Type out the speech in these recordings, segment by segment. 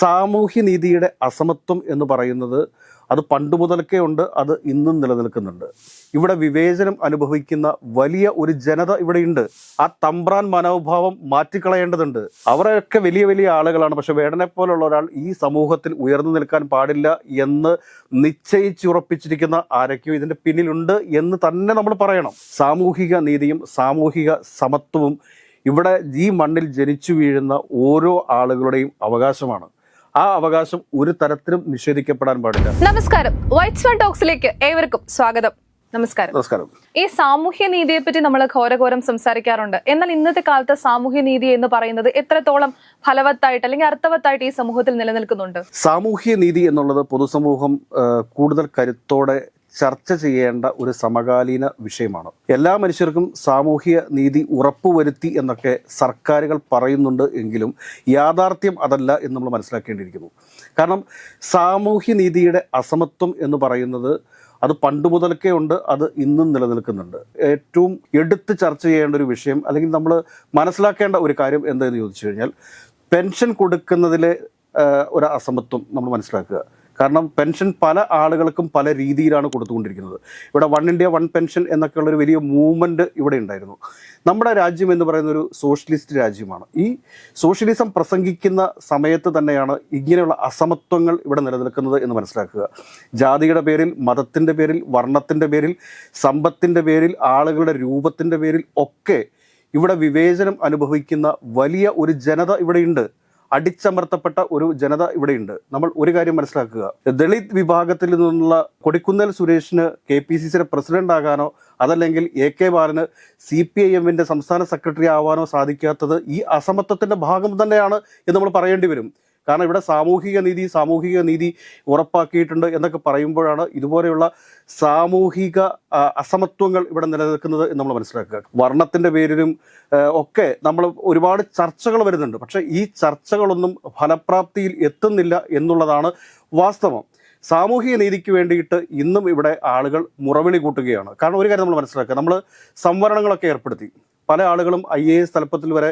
സാമൂഹ്യ നീതിയുടെ അസമത്വം എന്ന് പറയുന്നത് അത് പണ്ട് മുതൽക്കേ ഉണ്ട് അത് ഇന്നും നിലനിൽക്കുന്നുണ്ട്. ഇവിടെ വിവേചനം അനുഭവിക്കുന്ന വലിയ ഒരു ജനത ഇവിടെയുണ്ട്. ആ തമ്പ്രാൻ മനോഭാവം മാറ്റിക്കളയേണ്ടതുണ്ട്. അവരൊക്കെ വലിയ വലിയ ആളുകളാണ് പക്ഷെ വേടനെ പോലുള്ള ഒരാൾ ഈ സമൂഹത്തിൽ ഉയർന്നു നിൽക്കാൻ പാടില്ല എന്ന് നിശ്ചയിച്ചുറപ്പിച്ചിരിക്കുന്ന ആരൊക്കെയോ ഇതിന്റെ പിന്നിലുണ്ട് എന്ന് തന്നെ നമ്മൾ പറയണം. സാമൂഹിക നീതിയും സാമൂഹിക സമത്വവും ഇവിടെ ഈ മണ്ണിൽ ജനിച്ചു വീഴുന്ന ഓരോ ആളുകളുടെയും അവകാശമാണ്. ആ അവകാശം ഒരു തരത്തിലും നിഷേധിക്കപ്പെടാൻ പാടില്ല. നമസ്കാരം. വൈറ്റ് സ്വാൻ ടോക്സിലേക്ക് ഏവർക്കും സ്വാഗതം. നമസ്കാരം. നമസ്കാരം. ഈ സാമൂഹ്യ നീതിയെ പറ്റി നമ്മൾ ഘോരഘോരം സംസാരിക്കാറുണ്ട്. എന്നാൽ ഇന്നത്തെ കാലത്ത് സാമൂഹ്യ നീതി എന്ന് പറയുന്നത് എത്രത്തോളം ഫലവത്തായിട്ട് അല്ലെങ്കിൽ അർത്ഥവത്തായിട്ട് ഈ സമൂഹത്തിൽ നിലനിൽക്കുന്നുണ്ട്? സാമൂഹ്യ നീതി എന്നുള്ളത് പൊതുസമൂഹം കൂടുതൽ കരുത്തോടെ ചർച്ച ചെയ്യേണ്ട ഒരു സമകാലീന വിഷയമാണ്. എല്ലാ മനുഷ്യർക്കും സാമൂഹിക നീതി ഉറപ്പുവരുത്തി എന്നൊക്കെ സർക്കാരുകൾ പറയുന്നുണ്ട് എങ്കിലും യാഥാർത്ഥ്യം അതല്ല എന്ന് നമ്മൾ മനസ്സിലാക്കേണ്ടിയിരിക്കുന്നു. കാരണം സാമൂഹ്യ നീതിയുടെ അസമത്വം എന്ന് പറയുന്നത് അത് പണ്ട് മുതൽക്കേ ഉണ്ട് അത് ഇന്നും നിലനിൽക്കുന്നുണ്ട്. ഏറ്റവും എടുത്ത് ചർച്ച ചെയ്യേണ്ട ഒരു വിഷയം അല്ലെങ്കിൽ നമ്മൾ മനസ്സിലാക്കേണ്ട ഒരു കാര്യം എന്താണെന്ന് ചോദിച്ചു കഴിഞ്ഞാൽ പെൻഷൻ കൊടുക്കുന്നതിലെ ഒരു അസമത്വം നമ്മൾ മനസ്സിലാക്കുക. കാരണം പെൻഷൻ പല ആളുകൾക്കും പല രീതിയിലാണ് കൊടുത്തുകൊണ്ടിരിക്കുന്നത്. ഇവിടെ വൺ ഇന്ത്യ വൺ പെൻഷൻ എന്നൊക്കെയുള്ളൊരു വലിയ മൂവ്മെന്റ് ഇവിടെ ഉണ്ടായിരുന്നു. നമ്മുടെ രാജ്യം എന്ന് പറയുന്ന ഒരു സോഷ്യലിസ്റ്റ് രാജ്യമാണ്. ഈ സോഷ്യലിസം പ്രസംഗിക്കുന്ന സമയത്ത് തന്നെയാണ് ഇങ്ങനെയുള്ള അസമത്വങ്ങൾ ഇവിടെ നിലനിൽക്കുന്നത് എന്ന് മനസ്സിലാക്കുക. ജാതിയുടെ പേരിൽ മതത്തിന്റെ പേരിൽ വർണത്തിന്റെ പേരിൽ സമ്പത്തിന്റെ പേരിൽ ആളുകളുടെ രൂപത്തിന്റെ പേരിൽ ഒക്കെ ഇവിടെ വിവേചനം അനുഭവിക്കുന്ന വലിയ ഒരു ജനത ഇവിടെയുണ്ട്. അടിച്ചമർത്തപ്പെട്ട ഒരു ജനത ഇവിടെയുണ്ട്. നമ്മൾ ഒരു കാര്യം മനസ്സിലാക്കുക. ദളിത് വിഭാഗത്തിൽ നിന്നുള്ള കൊടിക്കുന്നൽ സുരേഷിന് കെ പി സി സിയുടെ പ്രസിഡന്റ് ആകാനോ അതല്ലെങ്കിൽ എ കെ ബാലന് സി പി ഐ എമ്മിന്റെ സംസ്ഥാന സെക്രട്ടറി ആവാനോ സാധിക്കാത്തത് ഈ അസമത്വത്തിന്റെ ഭാഗം തന്നെയാണ് എന്ന് നമ്മൾ പറയേണ്ടി വരും. കാരണം ഇവിടെ സാമൂഹിക നീതി സാമൂഹിക നീതി ഉറപ്പാക്കിയിട്ടുണ്ട് എന്നൊക്കെ പറയുമ്പോഴാണ് ഇതുപോലെയുള്ള സാമൂഹിക അസമത്വങ്ങൾ ഇവിടെ നിലനിൽക്കുന്നത് എന്ന് നമ്മൾ മനസ്സിലാക്കുക. വർണത്തിന്റെ പേരിലും ഒക്കെ നമ്മൾ ഒരുപാട് ചർച്ചകൾ വരുന്നുണ്ട്. പക്ഷേ ഈ ചർച്ചകളൊന്നും ഫലപ്രാപ്തിയിൽ എത്തുന്നില്ല എന്നുള്ളതാണ് വാസ്തവം. സാമൂഹിക നീതിക്ക് വേണ്ടിയിട്ട് ഇന്നും ഇവിടെ ആളുകൾ മുറവിളി കൂട്ടുകയാണ്. കാരണം ഒരു കാര്യം നമ്മൾ മനസ്സിലാക്കുക. നമ്മൾ സംവരണങ്ങളൊക്കെ ഏർപ്പെടുത്തി. പല ആളുകളും ഐ എ എസ് തലപ്പത്തിൽ വരെ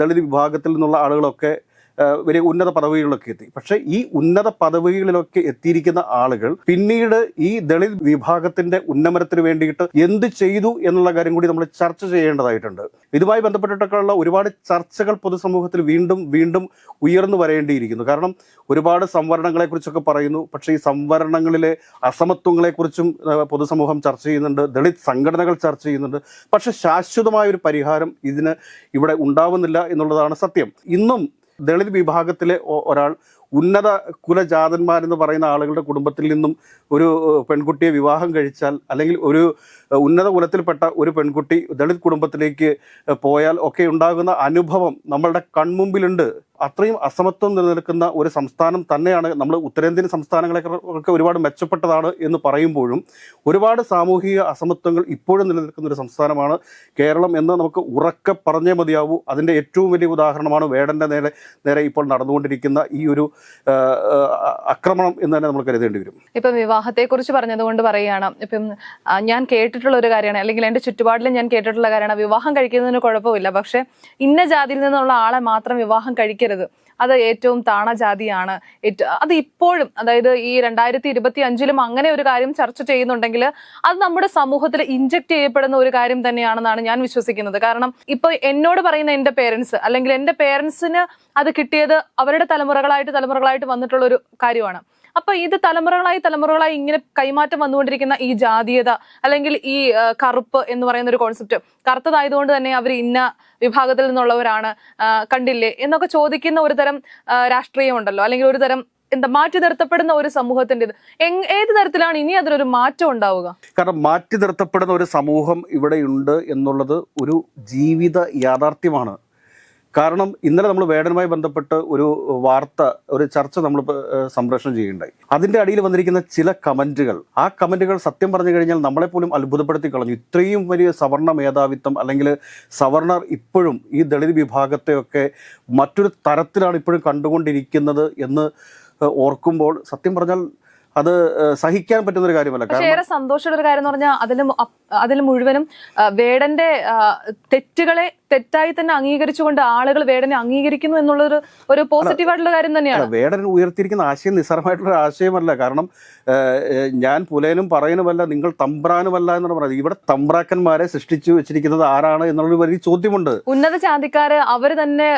ദളിത് വിഭാഗത്തിൽ നിന്നുള്ള ആളുകളൊക്കെ വലിയ ഉന്നത പദവികളിലൊക്കെ എത്തി. പക്ഷേ ഈ ഉന്നത പദവികളിലൊക്കെ എത്തിയിരിക്കുന്ന ആളുകൾ പിന്നീട് ഈ ദളിത് വിഭാഗത്തിന്റെ ഉന്നമനത്തിന് വേണ്ടിയിട്ട് എന്ത് ചെയ്തു എന്നുള്ള കാര്യം കൂടി നമ്മൾ ചർച്ച ചെയ്യേണ്ടതായിട്ടുണ്ട്. ഇതുമായി ബന്ധപ്പെട്ടിട്ടൊക്കെയുള്ള ഒരുപാട് ചർച്ചകൾ പൊതുസമൂഹത്തിൽ വീണ്ടും വീണ്ടും ഉയർന്നു വരേണ്ടിയിരിക്കുന്നു. കാരണം ഒരുപാട് സംവരണങ്ങളെക്കുറിച്ചൊക്കെ പറയുന്നു. പക്ഷേ ഈ സംവരണങ്ങളിലെ അസമത്വങ്ങളെക്കുറിച്ചും കുറിച്ചും പൊതുസമൂഹം ചർച്ച ചെയ്യുന്നുണ്ട്. ദളിത് സംഘടനകൾ ചർച്ച ചെയ്യുന്നുണ്ട്. പക്ഷെ ശാശ്വതമായ ഒരു പരിഹാരം ഇതിന് ഇവിടെ ഉണ്ടാവുന്നില്ല എന്നുള്ളതാണ് സത്യം. ഇന്നും ദളിത് വിഭാഗത്തിലെ ഒരാൾ ഉന്നത കുലജാതന്മാരെന്ന് പറയുന്ന ആളുകളുടെ കുടുംബത്തിൽ നിന്നും ഒരു പെൺകുട്ടിയെ വിവാഹം കഴിച്ചാൽ അല്ലെങ്കിൽ ഒരു ഉന്നത കുലത്തിൽപ്പെട്ട ഒരു പെൺകുട്ടി ദളിത് കുടുംബത്തിലേക്ക് പോയാൽ ഒക്കെ ഉണ്ടാകുന്ന അനുഭവം നമ്മളുടെ കൺമുമ്പിലുണ്ട്. അത്രയും അസമത്വം നിലനിൽക്കുന്ന ഒരു സംസ്ഥാനം തന്നെയാണ് നമ്മൾ ഉത്തരേന്ത്യൻ സംസ്ഥാനങ്ങളെയൊക്കെ ഒരുപാട് മെച്ചപ്പെട്ടതാണ് എന്ന് പറയുമ്പോഴും ഒരുപാട് സാമൂഹിക അസമത്വങ്ങൾ ഇപ്പോഴും നിലനിൽക്കുന്ന ഒരു സംസ്ഥാനമാണ് കേരളം എന്ന് നമുക്ക് ഉറക്കെ പറഞ്ഞേ മതിയാവൂ. അതിന്റെ ഏറ്റവും വലിയ ഉദാഹരണമാണ് വേടന്റെ നേരെ നേരെ ഇപ്പോൾ നടന്നുകൊണ്ടിരിക്കുന്ന ഈ ഒരു ആക്രമണം എന്ന് തന്നെ നമ്മൾ കരുതേണ്ടി വരും. ഇപ്പം വിവാഹത്തെ കുറിച്ച് പറഞ്ഞതുകൊണ്ട് പറയുകയാണ്. ഇപ്പം ഞാൻ കേട്ടിട്ടുള്ള ഒരു കാര്യമാണ്. അല്ലെങ്കിൽ എന്റെ ചുറ്റുപാടിൽ ഞാൻ കേട്ടിട്ടുള്ള കാര്യമാണ്. വിവാഹം കഴിക്കുന്നതിന് കുഴപ്പമില്ല. പക്ഷെ ഇന്ന ജാതിയിൽ നിന്നുള്ള ആളെ മാത്രം വിവാഹം കഴിക്കരുത്. അത് ഏറ്റവും താണജാതിയാണ്. അത് ഇപ്പോഴും അതായത് ഈ രണ്ടായിരത്തി ഇരുപത്തി അഞ്ചിലും അങ്ങനെ ഒരു കാര്യം ചർച്ച ചെയ്യുന്നുണ്ടെങ്കിൽ അത് നമ്മുടെ സമൂഹത്തിൽ ഇഞ്ചക്ട് ചെയ്യപ്പെടുന്ന ഒരു കാര്യം തന്നെയാണെന്നാണ് ഞാൻ വിശ്വസിക്കുന്നത്. കാരണം ഇപ്പൊ എന്നോട് പറയുന്ന എന്റെ പേരൻസ് അല്ലെങ്കിൽ എന്റെ പേരൻസിന് അത് കിട്ടിയത് അവരുടെ തലമുറകളായിട്ട് തലമുറകളായിട്ട് വന്നിട്ടുള്ള ഒരു കാര്യമാണ്. അപ്പൊ ഇത് തലമുറകളായി തലമുറകളായി ഇങ്ങനെ കൈമാറ്റം വന്നുകൊണ്ടിരിക്കുന്ന ഈ ജാതീയത അല്ലെങ്കിൽ ഈ കറുപ്പ് എന്ന് പറയുന്ന ഒരു കോൺസെപ്റ്റ് കറുത്തതായതുകൊണ്ട് തന്നെ അവർ ഇന്ന വിഭാഗത്തിൽ നിന്നുള്ളവരാണ് കണ്ടില്ലേ? എന്നൊക്കെ ചോദിക്കുന്ന ഒരു തരം രാഷ്ട്രീയം രാഷ്ട്രീയമുണ്ടല്ലോ. അല്ലെങ്കിൽ ഒരു തരം എന്താ മാറ്റി നിർത്തപ്പെടുന്ന ഒരു സമൂഹത്തിന്റെ ഇത്. ഏത് തരത്തിലാണ് ഇനി അതിനൊരു മാറ്റം ഉണ്ടാവുക? കാരണം മാറ്റി നിർത്തപ്പെടുന്ന ഒരു സമൂഹം ഇവിടെയുണ്ട് എന്നുള്ളത് ഒരു ജീവിത യാഥാർത്ഥ്യമാണ്. കാരണം ഇന്നലെ നമ്മൾ വേടനുമായി ബന്ധപ്പെട്ട് ഒരു വാർത്ത ഒരു ചർച്ച നമ്മൾ സംപ്രേഷണം ചെയ്യുകയുണ്ടായി. അതിന്റെ അടിയിൽ വന്നിരിക്കുന്ന ചില കമന്റുകൾ ആ കമന്റുകൾ സത്യം പറഞ്ഞു കഴിഞ്ഞാൽ നമ്മളെ പോലും അത്ഭുതപ്പെടുത്തി കളഞ്ഞു. ഇത്രയും വലിയ സവർണ മേധാവിത്വം അല്ലെങ്കിൽ സവർണർ ഇപ്പോഴും ഈ ദളിത് വിഭാഗത്തെയൊക്കെ മറ്റൊരു തരത്തിലാണ് ഇപ്പോഴും കണ്ടുകൊണ്ടിരിക്കുന്നത് എന്ന് ഓർക്കുമ്പോൾ സത്യം പറഞ്ഞാൽ അത് സഹിക്കാൻ പറ്റുന്ന ഒരു കാര്യമല്ല. പക്ഷെ ഏറെ സന്തോഷമുള്ള ഒരു കാര്യം എന്ന് പറഞ്ഞാൽ അതിൽ അതിൽ മുഴുവനും വേടന്റെ തെറ്റുകളെ തെറ്റായി തന്നെ അംഗീകരിച്ചുകൊണ്ട് ആളുകൾ വേടനെ അംഗീകരിക്കുന്നു എന്നുള്ളൊരു ഒരു പോസിറ്റീവ് ആയിട്ടുള്ള കാര്യം തന്നെയാണ്. വേടൻ ഉയർത്തിയിരിക്കുന്ന ആശയം നിസ്സാരമായിട്ടുള്ള ഒരു ആശയമല്ല. കാരണം ഞാൻ പുലേനും പറയനുമല്ല നിങ്ങൾ തമ്പ്രാനുമല്ല എന്നാണ് പറയുന്നത്. ഇവിടെ തമ്പ്രാക്കന്മാരെ സൃഷ്ടിച്ചു വെച്ചിരിക്കുന്നത് ആരാണ് എന്നുള്ളൊരു വലിയ ചോദ്യമുണ്ട്. ഉന്നത ജാതിക്കാര് അവർ തന്നെ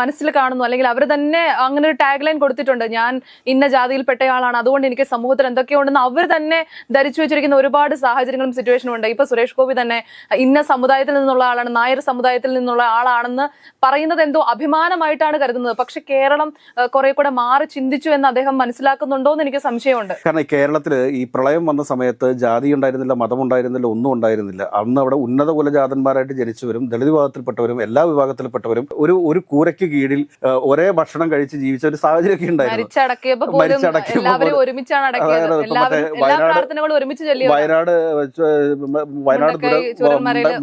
മനസ്സിൽ കാണുന്നു. അല്ലെങ്കിൽ അവർ തന്നെ അങ്ങനെ ഒരു ടാഗ് ലൈൻ കൊടുത്തിട്ടുണ്ട്. ഞാൻ ഇന്ന ജാതിയിൽപ്പെട്ടയാളാണ്. അതുകൊണ്ട് എനിക്ക് സമൂഹത്തിൽ എന്തൊക്കെയുണ്ടെന്ന് അവർ തന്നെ ധരിച്ചു വെച്ചിരിക്കുന്ന ഒരുപാട് സാഹചര്യങ്ങളും സിറ്റുവേഷനും ഉണ്ട്. ഇപ്പൊ സുരേഷ് ഗോപി തന്നെ ഇന്ന സമുദായത്തിൽ നിന്നുള്ള ആളാണ്. നായർ സമുദായത്തിൽ നിന്നുള്ള ആളാണെന്ന് പറയുന്നത് എന്തോ അഭിമാനമായിട്ടാണ് കരുതുന്നത്. പക്ഷെ കേരളം കുറെ കൂടെ മാറി ചിന്തിച്ചു എന്ന് അദ്ദേഹം മനസ്സിലാക്കുന്നുണ്ടോ എന്ന് എനിക്ക് സംശയമുണ്ട്. കാരണം കേരളത്തിൽ ഈ പ്രളയം വന്ന സമയത്ത് ജാതി ഉണ്ടായിരുന്നില്ല മതം ഉണ്ടായിരുന്നില്ല ഒന്നും ഉണ്ടായിരുന്നില്ല. അന്ന് അവിടെ ഉന്നത കുലജാതന്മാരായിട്ട് ജനിച്ചവരും ദളിത് വിഭാഗത്തിൽപ്പെട്ടവരും എല്ലാ വിഭാഗത്തിൽപ്പെട്ടവരും ഒരു ഒരു കൂരയ്ക്ക് കീഴിൽ ഒരേ ഭക്ഷണം കഴിച്ച് ജീവിച്ച ഒരു സാഹചര്യമൊക്കെ ഉണ്ടായിരുന്നു. ഒരുമിച്ചാണ് വയനാട് വയനാട്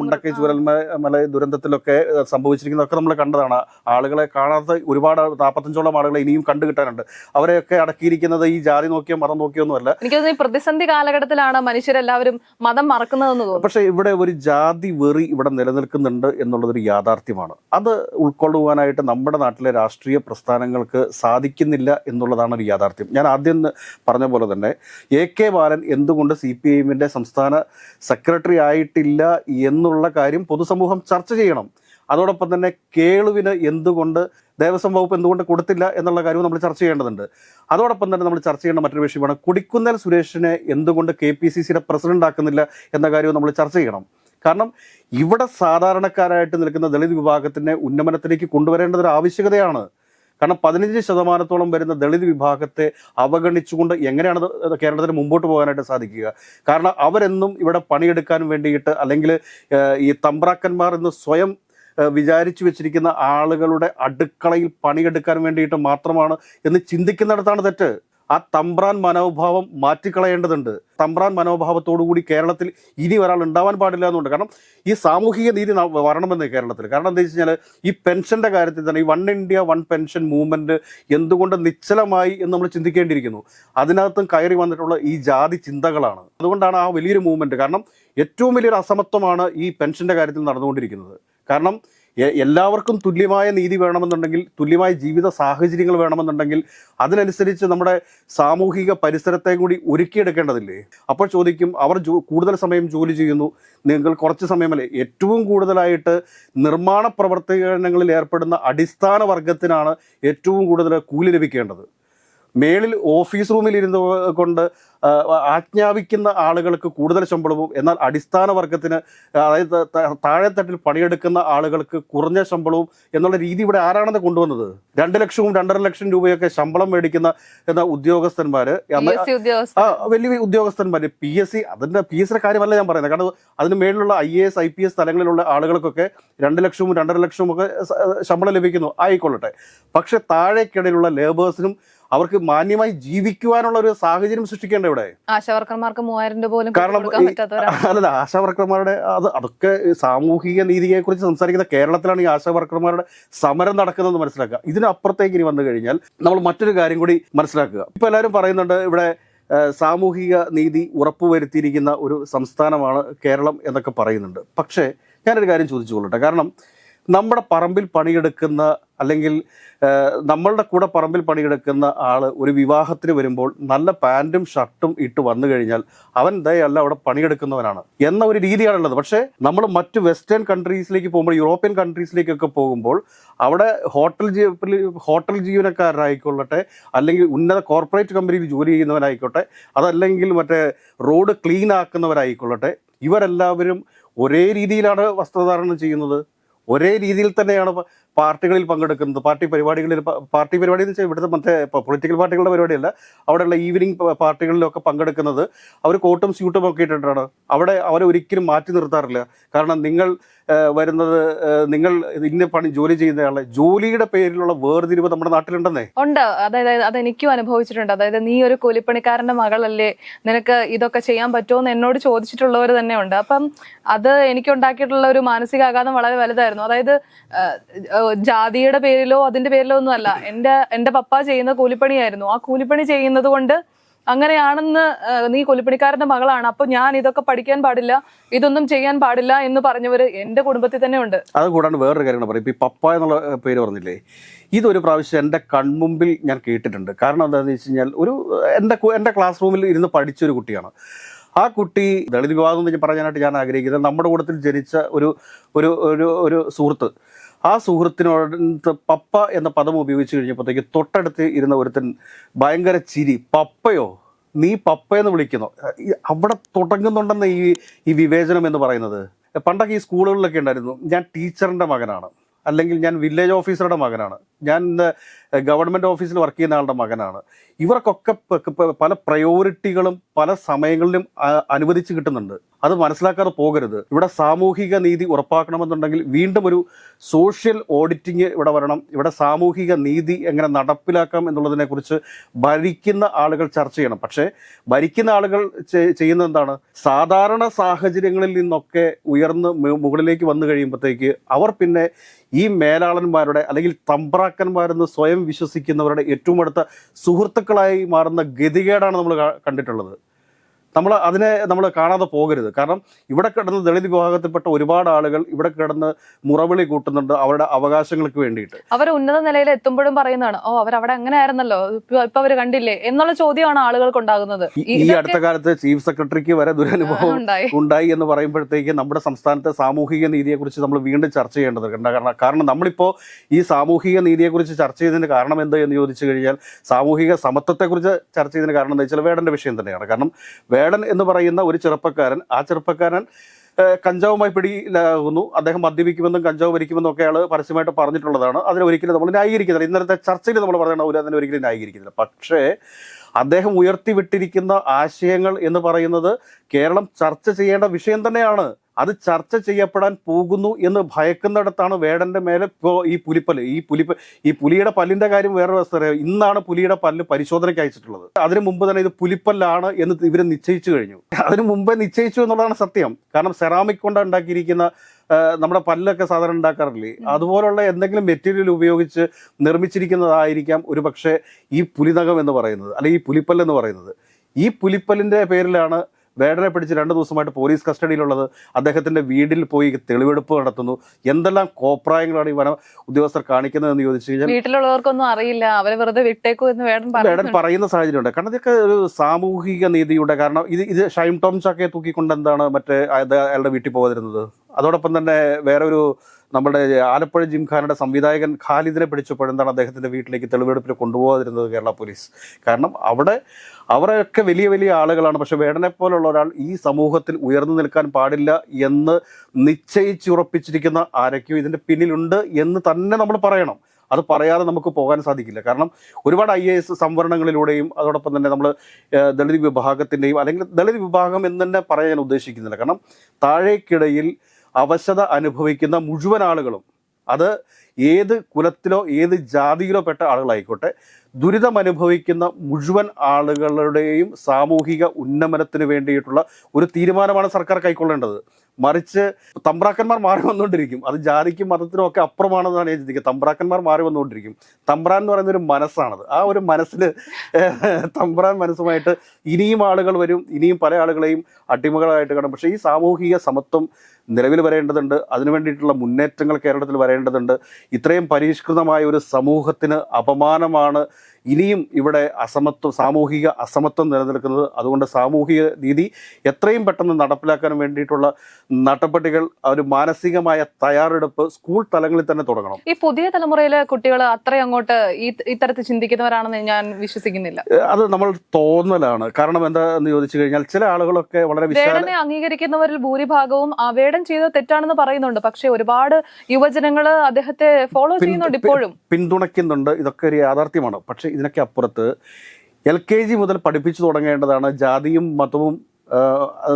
മുണ്ടക്കൈ ചൂരൽ മല ദുരന്തത്തിൽ ചൂരൽമല ദുരന്തത്തിലൊക്കെ സംഭവിച്ചിരിക്കുന്നതൊക്കെ നമ്മൾ കണ്ടതാണ്. ആളുകളെ കാണാത്ത ഒരുപാട് നാൽപ്പത്തഞ്ചോളം ആളുകളെ ഇനിയും കണ്ടു കിട്ടാനുണ്ട്. അവരെയൊക്കെ അടക്കിയിരിക്കുന്നത് ഈ ജാതി നോക്കിയോ മതം നോക്കിയോ ഒന്നുമല്ല എനിക്ക് ഈ പ്രതിസന്ധി കാലഘട്ടത്തിലാണ് മനുഷ്യരെല്ലാവരും മതം മറക്കുന്നതെന്ന് തോന്നുന്നു. പക്ഷെ ഇവിടെ ഒരു ജാതി വെറി ഇവിടെ നിലനിൽക്കുന്നുണ്ട് എന്നുള്ളതൊരു യാഥാർത്ഥ്യമാണ്. അത് ഉൾക്കൊള്ളുവാനായിട്ട് നമ്മുടെ നാട്ടിലെ രാഷ്ട്രീയ പ്രസ്ഥാനങ്ങൾക്ക് സാധിക്കുന്നില്ല എന്നുള്ളതാണ് ഒരു യാഥാർത്ഥ്യം. ഞാൻ ആദ്യം പറഞ്ഞ പോലെ തന്നെ എ കെ ബാലൻ എന്തുകൊണ്ട് സി പി ഐ എമ്മിന്റെ സംസ്ഥാന സെക്രട്ടറി ആയിട്ടില്ല എന്നുള്ള കാര്യം പൊതുസമൂഹം ചർച്ച ചെയ്യണം. അതോടൊപ്പം തന്നെ കേളുവിന് എന്തുകൊണ്ട് ദേവസ്വം വകുപ്പ് എന്തുകൊണ്ട് കൊടുത്തില്ല എന്നുള്ള കാര്യവും നമ്മൾ ചർച്ച ചെയ്യേണ്ടതുണ്ട്. അതോടൊപ്പം തന്നെ നമ്മൾ ചർച്ച ചെയ്യേണ്ട മറ്റൊരു വിഷയമാണ് കൊടിക്കുന്നൽ സുരേഷിനെ എന്തുകൊണ്ട് കെ പി സി സിയുടെ പ്രസിഡന്റ് ആക്കുന്നില്ല എന്ന കാര്യവും നമ്മൾ ചർച്ച ചെയ്യണം. കാരണം ഇവിടെ സാധാരണക്കാരായിട്ട് നിൽക്കുന്ന ദളിത് വിഭാഗത്തിനെ ഉന്നമനത്തിലേക്ക് കൊണ്ടുവരേണ്ടത് ഒരു ആവശ്യകതയാണ്. കാരണം പതിനഞ്ച് ശതമാനത്തോളം വരുന്ന ദളിത് വിഭാഗത്തെ അവഗണിച്ചുകൊണ്ട് എങ്ങനെയാണ് കേരളത്തിന് മുമ്പോട്ട് പോകാനായിട്ട് സാധിക്കുക? കാരണം അവരെന്നും ഇവിടെ പണിയെടുക്കാൻ വേണ്ടിയിട്ട് അല്ലെങ്കിൽ ഈ തമ്പ്രാക്കന്മാർ എന്ന് സ്വയം വിചാരിച്ചു വെച്ചിരിക്കുന്ന ആളുകളുടെ അടുക്കളയിൽ പണിയെടുക്കാൻ വേണ്ടിയിട്ട് മാത്രമാണ് എന്ന് ചിന്തിക്കുന്നിടത്താണ് തെറ്റ്. ആ തമ്പ്രാൻ മനോഭാവം മാറ്റിക്കളയേണ്ടതുണ്ട്. തമ്പ്രാൻ മനോഭാവത്തോടുകൂടി കേരളത്തിൽ ഇനി ഒരാൾ ഉണ്ടാവാൻ പാടില്ല എന്നുണ്ട്. കാരണം ഈ സാമൂഹിക നീതി വരണമെന്ന് കേരളത്തിൽ. കാരണം എന്താ വെച്ച് കഴിഞ്ഞാൽ ഈ പെൻഷന്റെ കാര്യത്തിൽ തന്നെ ഈ one India one pension movement എന്തുകൊണ്ട് നിശ്ചലമായി എന്ന് നമ്മൾ ചിന്തിക്കേണ്ടിയിരിക്കുന്നു. അതിനകത്തും കയറി വന്നിട്ടുള്ള ഈ ജാതി ചിന്തകളാണ്. അതുകൊണ്ടാണ് ആ വലിയൊരു മൂവ്മെന്റ് കാരണം ഏറ്റവും വലിയൊരു അസമത്വമാണ് ഈ പെൻഷന്റെ കാര്യത്തിൽ നടന്നുകൊണ്ടിരിക്കുന്നത്. കാരണം എല്ലാവർക്കും തുല്യമായ നീതി വേണമെന്നുണ്ടെങ്കിൽ തുല്യമായ ജീവിത സാഹചര്യങ്ങൾ വേണമെന്നുണ്ടെങ്കിൽ അതിനനുസരിച്ച് നമ്മുടെ സാമൂഹിക പരിസരത്തെ കൂടി ഒരുക്കിയെടുക്കേണ്ടതില്ലേ? അപ്പോൾ ചോദിക്കും അവർ കൂടുതൽ സമയം ജോലി ചെയ്യുന്നു. നിങ്ങൾ കുറച്ച് സമയമല്ലേ? ഏറ്റവും കൂടുതലായിട്ട് നിർമ്മാണ പ്രവർത്തനങ്ങളിൽ ഏർപ്പെടുന്ന അടിസ്ഥാന വർഗത്തിനാണ് ഏറ്റവും കൂടുതൽ കൂലി ലഭിക്കേണ്ടത്. മേളിൽ ഓഫീസ് റൂമിൽ ഇരുന്ന് കൊണ്ട് ആജ്ഞാപിക്കുന്ന ആളുകൾക്ക് കൂടുതൽ ശമ്പളവും എന്നാൽ അടിസ്ഥാന വർഗത്തിന് അതായത് താഴെത്തട്ടിൽ പണിയെടുക്കുന്ന ആളുകൾക്ക് കുറഞ്ഞ ശമ്പളവും എന്നുള്ള രീതി ഇവിടെ ആരാണെന്ന് കൊണ്ടുവന്നത്? രണ്ട് ലക്ഷവും രണ്ടര ലക്ഷം രൂപയൊക്കെ ശമ്പളം മേടിക്കുന്ന എന്ന ആ വലിയ ഉദ്യോഗസ്ഥന്മാർ പി എസ് സി അതിന്റെ പി എസ് സിയുടെ കാര്യമല്ല ഞാൻ പറയുന്നത്. കാരണം അതിന് മേളിലുള്ള I A S I P S തലങ്ങളിലുള്ള ആളുകൾക്കൊക്കെ രണ്ട് ലക്ഷവും രണ്ടര ലക്ഷവും ഒക്കെ ശമ്പളം ലഭിക്കുന്നു. ആയിക്കൊള്ളട്ടെ. പക്ഷെ താഴേക്കിടയിലുള്ള ലേബേഴ്സിനും അവർക്ക് മാന്യമായി ജീവിക്കുവാനുള്ള ഒരു സാഹചര്യം സൃഷ്ടിക്കേണ്ട ഇവിടെ? ആശാവർക്കർമാർക്ക് മൂവായിരം രൂപ പോലും കാരണം അല്ലല്ല ആശാവർക്കർമാരുടെ അത് അതൊക്കെ സാമൂഹിക നീതിയെ കുറിച്ച് സംസാരിക്കുന്ന കേരളത്തിലാണ് ഈ ആശാവർക്കർമാരുടെ സമരം നടക്കുന്നതെന്ന് മനസ്സിലാക്കുക. ഇതിനപ്പുറത്തേക്ക് ഇനി വന്നു കഴിഞ്ഞാൽ നമ്മൾ മറ്റൊരു കാര്യം കൂടി മനസ്സിലാക്കുക. ഇപ്പൊ എല്ലാവരും പറയുന്നുണ്ട് ഇവിടെ സാമൂഹിക നീതി ഉറപ്പുവരുത്തിയിരിക്കുന്ന ഒരു സംസ്ഥാനമാണ് കേരളം എന്നൊക്കെ പറയുന്നുണ്ട്. പക്ഷേ ഞാനൊരു കാര്യം ചോദിച്ചു കൊള്ളട്ടെ കാരണം നമ്മുടെ പറമ്പിൽ പണിയെടുക്കുന്ന അല്ലെങ്കിൽ നമ്മളുടെ കൂടെ പറമ്പിൽ പണിയെടുക്കുന്ന ആൾ ഒരു വിവാഹത്തിന് വരുമ്പോൾ നല്ല പാന്റും ഷർട്ടും ഇട്ട് വന്നു കഴിഞ്ഞാൽ അവൻ ദയല്ല അവിടെ പണിയെടുക്കുന്നവനാണ് എന്ന ഒരു രീതിയാണുള്ളത്. പക്ഷേ നമ്മൾ മറ്റ് വെസ്റ്റേൺ കൺട്രീസിലേക്ക് പോകുമ്പോൾ യൂറോപ്യൻ കൺട്രീസിലേക്കൊക്കെ പോകുമ്പോൾ അവിടെ ഹോട്ടൽ ഹോട്ടൽ ജീവനക്കാരായിക്കൊള്ളട്ടെ അല്ലെങ്കിൽ ഉന്നത കോർപ്പറേറ്റ് കമ്പനിയിൽ ജോലി ചെയ്യുന്നവനായിക്കോട്ടെ അതല്ലെങ്കിൽ മറ്റേ റോഡ് ക്ലീൻ ആക്കുന്നവരായിക്കൊള്ളട്ടെ ഇവരെല്ലാവരും ഒരേ രീതിയിലാണ് വസ്ത്രധാരണം ചെയ്യുന്നത്. ഒരേ രീതിയിൽ തന്നെയാണ് പാർട്ടികളിൽ പങ്കെടുക്കുന്നത് പാർട്ടി പരിപാടികളിൽ പാർട്ടി പരിപാടി എന്ന് വെച്ചാൽ ഇവിടുത്തെ മറ്റേ പൊളിറ്റിക്കൽ പാർട്ടികളുടെ പരിപാടിയല്ല അവിടെയുള്ള ഈവനിങ് പാർട്ടികളിലൊക്കെ പങ്കെടുക്കുന്നത് അവർ കോട്ടും സ്യൂട്ടും ഒക്കെ ഇട്ടിട്ടാണ്. അവിടെ അവരെ ഒരിക്കലും മാറ്റി നിർത്താറില്ല. കാരണം നിങ്ങൾ വരുന്നത് നിങ്ങൾ ഇന്ന പണി ജോലി ചെയ്യുന്നയാളെ ജോലിയുടെ പേരിലുള്ള വേർതിരിവ് നമ്മുടെ നാട്ടിലുണ്ടെന്നേ? ഉണ്ട്. അതായത് അതെനിക്കും അനുഭവിച്ചിട്ടുണ്ട്. അതായത് നീ ഒരു കൂലിപ്പണിക്കാരന്റെ മകളല്ലേ നിനക്ക് ഇതൊക്കെ ചെയ്യാൻ പറ്റുമോ എന്ന് എന്നോട് ചോദിച്ചിട്ടുള്ളവർ തന്നെ ഉണ്ട് അപ്പം അത് എനിക്ക് ഉണ്ടാക്കിയിട്ടുള്ള ഒരു മാനസികാഘാതം വളരെ വലുതായിരുന്നു. അതായത് ജാതിയുടെ പേരിലോ അതിന്റെ പേരിലോ ഒന്നും അല്ല. എന്റെ എന്റെ പപ്പ ചെയ്യുന്ന കൂലിപ്പണിയായിരുന്നു. ആ കൂലിപ്പണി ചെയ്യുന്നത് കൊണ്ട് അങ്ങനെയാണെന്ന് നീ കൂലിപ്പണിക്കാരന്റെ മകളാണ്. അപ്പൊ ഞാൻ ഇതൊക്കെ പഠിക്കാൻ പാടില്ല ഇതൊന്നും ചെയ്യാൻ പാടില്ല എന്ന് പറഞ്ഞവര് എന്റെ കുടുംബത്തിൽ തന്നെ ഉണ്ട്. അത് കൂടാണ്ട് വേറൊരു കാര്യങ്ങൾ പറയും. ഈ പപ്പ എന്നുള്ള പേര് പറഞ്ഞില്ലേ? ഇതൊരു പ്രാവശ്യം എന്റെ കൺമുമ്പിൽ ഞാൻ കേട്ടിട്ടുണ്ട്. കാരണം എന്താണെന്ന് വെച്ച് കഴിഞ്ഞാൽ ഒരു എന്റെ എന്റെ ക്ലാസ് റൂമിൽ ഇരുന്ന് പഠിച്ച ഒരു കുട്ടിയാണ്. ആ കുട്ടി ദളിത് വിവാദം എന്ന് പറയാനായിട്ട് ഞാൻ ആഗ്രഹിക്കുന്നത് നമ്മുടെ കൂട്ടത്തിൽ ജനിച്ച ഒരു ഒരു ഒരു സുഹൃത്ത്. ആ സുഹൃത്തിനോട് പപ്പ എന്ന പദം ഉപയോഗിച്ച് കഴിഞ്ഞപ്പോഴത്തേക്ക് തൊട്ടടുത്ത് ഇരുന്ന ഒരുത്തൻ ഭയങ്കര ചിരി പപ്പയോ? നീ പപ്പ എന്ന് വിളിക്കുന്നു. അവിടെ തുടങ്ങുന്നുണ്ടെന്ന് ഈ ഈ വിവേചനം എന്ന് പറയുന്നത്? പണ്ടൊക്കെ ഈ സ്കൂളുകളിലൊക്കെ ഉണ്ടായിരുന്നു ഞാൻ ടീച്ചറിന്റെ മകനാണ്. അല്ലെങ്കിൽ ഞാൻ വില്ലേജ് ഓഫീസറുടെ മകനാണ്. ഞാൻ ഗവൺമെന്റ് ഓഫീസിൽ വർക്ക് ചെയ്യുന്ന ആളുടെ മകനാണ്. ഇവർക്കൊക്കെ പല പ്രയോറിറ്റികളും പല സമയങ്ങളിലും അനുവദിച്ച് കിട്ടുന്നുണ്ട്. അത് മനസ്സിലാക്കാതെ പോകരുത്. ഇവിടെ സാമൂഹിക നീതി ഉറപ്പാക്കണമെന്നുണ്ടെങ്കിൽ വീണ്ടും ഒരു സോഷ്യൽ ഓഡിറ്റിംഗ് ഇവിടെ വരണം. ഇവിടെ സാമൂഹിക നീതി എങ്ങനെ നടപ്പിലാക്കാം എന്നുള്ളതിനെക്കുറിച്ച് ഭരിക്കുന്ന ആളുകൾ ചർച്ച ചെയ്യണം. പക്ഷേ ഭരിക്കുന്ന ആളുകൾ ചെയ്യുന്ന എന്താണ്? സാധാരണ സാഹചര്യങ്ങളിൽ നിന്നൊക്കെ ഉയർന്ന് മുകളിലേക്ക് വന്നു കഴിയുമ്പോഴത്തേക്ക് അവർ പിന്നെ ഈ മേലാളന്മാരുടെ അല്ലെങ്കിൽ തമ്പ്രാക്കന്മാരെന്ന് സ്വയം വിശ്വസിക്കുന്നവരുടെ ഏറ്റവും അടുത്ത സുഹൃത്തുക്കളായി മാറുന്ന ഗതികേടാണ് നമ്മൾ കണ്ടിട്ടുള്ളത്. നമ്മൾ അതിനെ നമ്മൾ കാണാതെ പോകരുത്. കാരണം ഇവിടെ കിടന്ന് ദളിത് വിഭാഗത്തിൽപ്പെട്ട ഒരുപാട് ആളുകൾ ഇവിടെ കിടന്ന് മുറവിളി കൂട്ടുന്നുണ്ട് അവരുടെ അവകാശങ്ങൾക്ക് വേണ്ടിയിട്ട്. അവർ ഉന്നത നിലയിൽ എത്തുമ്പോഴും പറയുന്നതാണ് ഓ അവർ അവിടെ അങ്ങനെ ആയിരുന്നല്ലോ ഇപ്പൊ അവർ കണ്ടില്ലേ? എന്നുള്ള ചോദ്യമാണ് ആളുകൾക്ക് ഉണ്ടാകുന്നത് ഈ- അടുത്ത കാലത്ത് ചീഫ് സെക്രട്ടറിക്ക് വരെ ദുരനുഭവം ഉണ്ടായി. ഉണ്ടായി എന്ന് പറയുമ്പോഴത്തേക്ക് നമ്മുടെ സംസ്ഥാനത്തെ സാമൂഹിക നീതിയെക്കുറിച്ച് നമ്മൾ വീണ്ടും ചർച്ച ചെയ്യേണ്ടത് കാരണം കാരണം നമ്മളിപ്പോൾ ഈ സാമൂഹിക നീതിയെക്കുറിച്ച് ചർച്ച ചെയ്തതിന് കാരണം എന്ത് എന്ന് ചോദിച്ചു കഴിഞ്ഞാൽ സാമൂഹിക സമത്വത്തെക്കുറിച്ച് ചർച്ച ചെയ്തതിന് കാരണം എന്താ വെച്ചാൽ വേടന്റെ വിഷയം തന്നെയാണ്. കാരണം വേടൻ എന്ന് പറയുന്ന ഒരു ചെറുപ്പക്കാരൻ ആ ചെറുപ്പക്കാരൻ കഞ്ചാവുമായി പിടിയിലാകുന്നു. അദ്ദേഹം മദ്യപിക്കുമെന്നും കഞ്ചാവ് ഭരിക്കുമെന്നും ഒക്കെ അയാൾ പരസ്യമായിട്ട് പറഞ്ഞിട്ടുള്ളതാണ്. അതിനെ ഒരിക്കലും നമ്മൾ ന്യായീകരിക്കുന്നില്ല ഇന്നലത്തെ ചർച്ചയിൽ നമ്മൾ പറയുന്ന അവർ അതിനെ ഒരിക്കലും ന്യായീകരിക്കുന്നില്ല പക്ഷേ അദ്ദേഹം ഉയർത്തിവിട്ടിരിക്കുന്ന ആശയങ്ങൾ എന്ന് പറയുന്നത് കേരളം ചർച്ച ചെയ്യേണ്ട വിഷയം തന്നെയാണ്. അത് ചർച്ച ചെയ്യപ്പെടാൻ പോകുന്നു എന്ന് ഭയക്കുന്നിടത്താണ് വേടന്റെ മേലെ ഇപ്പോൾ ഈ പുലിപ്പല്ല് ഈ പുലിപ്പ് ഈ പുലിയുടെ പല്ലിന്റെ കാര്യം വേറെ അറിയാം. ഇന്നാണ് പുലിയുടെ പല്ല് പരിശോധനയ്ക്ക് അയച്ചിട്ടുള്ളത്. അതിനു മുമ്പ് തന്നെ ഇത് പുലിപ്പല്ലാണ് എന്ന് ഇവർ നിശ്ചയിച്ചു കഴിഞ്ഞു. അതിനു മുമ്പേ നിശ്ചയിച്ചു എന്നുള്ളതാണ് സത്യം. കാരണം സെറാമിക് കൊണ്ട് ഉണ്ടാക്കിയിരിക്കുന്ന നമ്മുടെ പല്ലൊക്കെ സാധാരണ ഉണ്ടാക്കാറില്ലേ? അതുപോലുള്ള എന്തെങ്കിലും മെറ്റീരിയൽ ഉപയോഗിച്ച് നിർമ്മിച്ചിരിക്കുന്നതായിരിക്കാം ഒരു പക്ഷേ ഈ പുലിനകം എന്ന് പറയുന്നത് അല്ലെങ്കിൽ ഈ പുലിപ്പല്ല് എന്ന് പറയുന്നത്. ഈ പുലിപ്പല്ലിന്റെ പേരിലാണ് വേടനെ പിടിച്ച് രണ്ട് ദിവസമായിട്ട് പോലീസ് കസ്റ്റഡിയിലുള്ളത്. അദ്ദേഹത്തിന്റെ വീട്ടിൽ പോയി തെളിവെടുപ്പ് നടത്തുന്നു. എന്തെല്ലാം കോപ്രായങ്ങളാണ് ഈ വന ഉദ്യോഗസ്ഥർ കാണിക്കുന്നതെന്ന് ചോദിച്ചു കഴിഞ്ഞാൽ വീട്ടിലുള്ളവർക്കൊന്നും അറിയില്ല. അവരെ വെറുതെ വിട്ടേക്കൂ എന്ന് വേടൻ വേടൻ പറയുന്ന സാഹചര്യമുണ്ട്. കാരണം ഇതൊക്കെ ഒരു സാമൂഹിക നീതിയുടെ കാരണം. ഇത് ഇത് ഷൈം ടോം ചാക്കയെ തൂക്കിക്കൊണ്ട് എന്താണ് മറ്റേ അയാളുടെ വീട്ടിൽ പോകാതിരുന്നത്? അതോടൊപ്പം തന്നെ വേറെ ഒരു നമ്മുടെ ആലപ്പുഴ ജിംഖാനയുടെ സംവിധായകൻ ഖാലിദിനെ പിടിച്ചപ്പോഴെന്താണ് അദ്ദേഹത്തിന്റെ വീട്ടിലേക്ക് തെളിവെടുപ്പിൽ കൊണ്ടുപോകാതിരുന്നത് കേരള പോലീസ്. കാരണം അവിടെ അവരൊക്കെ വലിയ വലിയ ആളുകളാണ്. പക്ഷേ വേടനെ പോലുള്ള ഒരാൾ ഈ സമൂഹത്തിൽ ഉയർന്നു നിൽക്കാൻ പാടില്ല എന്ന് നിശ്ചയിച്ചുറപ്പിച്ചിരിക്കുന്ന ആരൊക്കെയോ ഇതിന്റെ പിന്നിലുണ്ട് എന്ന് തന്നെ നമ്മൾ പറയണം. അത് പറയാതെ നമുക്ക് പോകാൻ സാധിക്കില്ല. കാരണം ഒരുപാട് ഐ എ എസ് സംവരണങ്ങളിലൂടെയും അതോടൊപ്പം തന്നെ നമ്മൾ ദളിത് വിഭാഗത്തിന്റെയും അല്ലെങ്കിൽ ദളിത് വിഭാഗം എന്ന് തന്നെ പറയാൻ ഉദ്ദേശിക്കുന്നില്ല. കാരണം താഴേക്കിടയിൽ അവശത അനുഭവിക്കുന്ന മുഴുവൻ ആളുകളും അത് ഏത് കുലത്തിലോ ഏത് ജാതിയിലോ പെട്ട ആളുകളായിക്കോട്ടെ ദുരിതം അനുഭവിക്കുന്ന മുഴുവൻ ആളുകളുടെയും സാമൂഹിക ഉന്നമനത്തിന് വേണ്ടിയിട്ടുള്ള ഒരു തീരുമാനമാണ് സർക്കാർ കൈക്കൊള്ളേണ്ടത്. മറിച്ച് തമ്പ്രാക്കന്മാർ മാറി വന്നുകൊണ്ടിരിക്കും. അത് ജാതിക്കും മതത്തിനും ഒക്കെ അപ്പുറമാണെന്നാണ് ഞാൻ ചിന്തിക്കുക തമ്പ്രാക്കന്മാർ മാറി വന്നുകൊണ്ടിരിക്കും. തമ്പ്രാൻ എന്ന് പറയുന്ന ഒരു മനസ്സാണത്. ആ ഒരു മനസ്സിൽ തമ്പ്രാൻ മനസ്സുമായിട്ട് ഇനിയും ആളുകൾ വരും ഇനിയും പല ആളുകളെയും അടിമകളായിട്ട് കാണും. പക്ഷേ ഈ സാമൂഹിക സമത്വം നിലവിൽ വരേണ്ടതുണ്ട്. അതിനു വേണ്ടിയിട്ടുള്ള മുന്നേറ്റങ്ങൾ കേരളത്തിൽ വരേണ്ടതുണ്ട്. ഇത്രയും പരിഷ്കൃതമായ ഒരു സമൂഹത്തിന് അപമാനമാണ് ഇനിയും ഇവിടെ അസമത്വം സാമൂഹിക അസമത്വം നിലനിൽക്കുന്നത് അതുകൊണ്ട് സാമൂഹിക നീതി എത്രയും പെട്ടെന്ന് നടപ്പിലാക്കാൻ വേണ്ടിയിട്ടുള്ള നടപടികൾ ഒരു മാനസികമായ തയ്യാറെടുപ്പ് സ്കൂൾ തലങ്ങളിൽ തന്നെ തുടങ്ങണം. ഈ പുതിയ തലമുറയിലെ കുട്ടികൾ അത്രയും അങ്ങോട്ട് ഈ ഇത്തരത്തിൽ ചിന്തിക്കുന്നവരാണെന്ന് ഞാൻ വിശ്വസിക്കുന്നില്ല. അത് നമ്മൾ തോന്നലാണ്. കാരണം എന്താന്ന് ചോദിച്ചു കഴിഞ്ഞാൽ ചില ആളുകളൊക്കെ വളരെ വേടനെ അംഗീകരിക്കുന്നവരിൽ ഭൂരിഭാഗവും വേടൻ ചെയ്തത് തെറ്റാണെന്ന് പറയുന്നുണ്ട്. പക്ഷേ ഒരുപാട് യുവജനങ്ങൾ അദ്ദേഹത്തെ ഫോളോ ചെയ്യുന്നുണ്ട് ഇപ്പോഴും. പിന്തുണയ്ക്കുന്നുണ്ട്. ഇതൊക്കെ ഒരു യാഥാർത്ഥ്യമാണ്. പക്ഷേ ഇതിനൊക്കെ അപ്പുറത്ത് എൽ കെ ജി മുതൽ പഠിപ്പിച്ചു തുടങ്ങേണ്ടതാണ്. ജാതിയും മതവും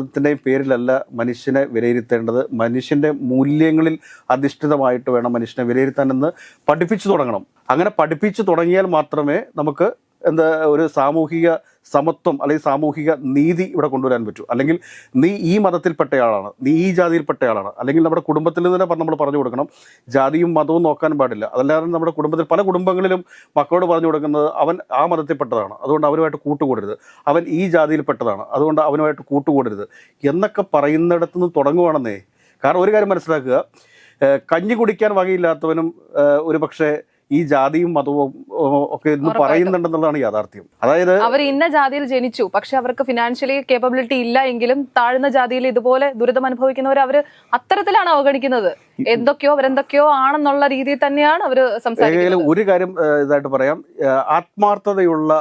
ത്തിന്റെയും പേരിലല്ല മനുഷ്യനെ വിലയിരുത്തേണ്ടത്. മനുഷ്യന്റെ മൂല്യങ്ങളിൽ അധിഷ്ഠിതമായിട്ട് വേണം മനുഷ്യനെ വിലയിരുത്താനെന്ന് പഠിപ്പിച്ചു തുടങ്ങണം. അങ്ങനെ പഠിപ്പിച്ചു തുടങ്ങിയാൽ മാത്രമേ നമുക്ക് എന്താ ഒരു സാമൂഹിക സമത്വം അല്ലെങ്കിൽ സാമൂഹിക നീതി ഇവിടെ കൊണ്ടുവരാൻ പറ്റൂ. അല്ലെങ്കിൽ നീ ഈ മതത്തിൽപ്പെട്ടയാളാണ് നീ ഈ ജാതിയിൽപ്പെട്ടയാളാണ് അല്ലെങ്കിൽ നമ്മുടെ കുടുംബത്തിൽ നിന്ന് തന്നെ നമ്മൾ പറഞ്ഞു കൊടുക്കണം ജാതിയും മതവും നോക്കാൻ പാടില്ല. അതല്ലാതെ നമ്മുടെ കുടുംബത്തിൽ പല കുടുംബങ്ങളിലും മക്കളോട് പറഞ്ഞു കൊടുക്കുന്നത് അവൻ ആ മതത്തിൽപ്പെട്ടതാണ്. അതുകൊണ്ട് അവനുമായിട്ട് കൂട്ടുകൂടരുത്. അവൻ ഈ ജാതിയിൽപ്പെട്ടതാണ്. അതുകൊണ്ട് അവനുമായിട്ട് കൂട്ടുകൂടരുത്. എന്നൊക്കെ പറയുന്നിടത്തു നിന്ന് തുടങ്ങുവാണെന്നേ. കാരണം ഒരു കാര്യം മനസ്സിലാക്കുക കഞ്ഞി കുടിക്കാൻ വകയില്ലാത്തവനും ഒരു പക്ഷേ ഈ ജാതിയും മതവും ഒക്കെ ഇന്ന് പറയുന്നുണ്ടെന്നുള്ളതാണ് യാഥാർത്ഥ്യം. അതായത് അവർ ഇന്ന ജാതിയിൽ ജനിച്ചു പക്ഷെ അവർക്ക് ഫിനാൻഷ്യലി കേപ്പബിലിറ്റി ഇല്ല എങ്കിലും താഴ്ന്ന ജാതിയിൽ ഇതുപോലെ ദുരിതം അനുഭവിക്കുന്നവർ അവർ അത്തരത്തിലാണ് അവഗണിക്കുന്നത്. എന്തൊക്കെയോ അവരെന്തൊക്കെയോ ആണെന്നുള്ള രീതിയിൽ തന്നെയാണ് അവർ സംസാരിക്കുന്നത്. ഒരു കാര്യം ഇതായിട്ട് പറയാം. ആത്മാർത്ഥതയുള്ള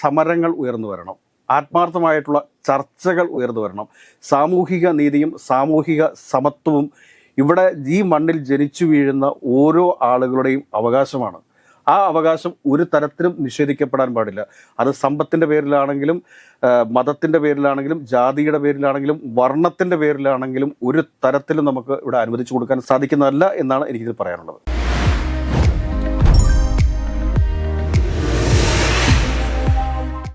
സമരങ്ങൾ ഉയർന്നു വരണം. ആത്മാർത്ഥമായിട്ടുള്ള ചർച്ചകൾ ഉയർന്നു വരണം. സാമൂഹിക നീതിയും സാമൂഹിക സമത്വവും ഇവിടെ ഈ മണ്ണിൽ ജനിച്ചു വീഴുന്ന ഓരോ ആളുകളുടെയും അവകാശമാണ്. ആ അവകാശം ഒരു തരത്തിലും നിഷേധിക്കപ്പെടാൻ പാടില്ല. അത് സമ്പത്തിന്റെ പേരിലാണെങ്കിലും മതത്തിന്റെ പേരിലാണെങ്കിലും ജാതിയുടെ പേരിലാണെങ്കിലും വർണത്തിന്റെ പേരിലാണെങ്കിലും ഒരു തരത്തിലും നമുക്ക് ഇവിടെ അനുവദിച്ചു കൊടുക്കാൻ സാധിക്കുന്നതല്ല എന്നാണ് എനിക്കിത് പറയാനുള്ളത്.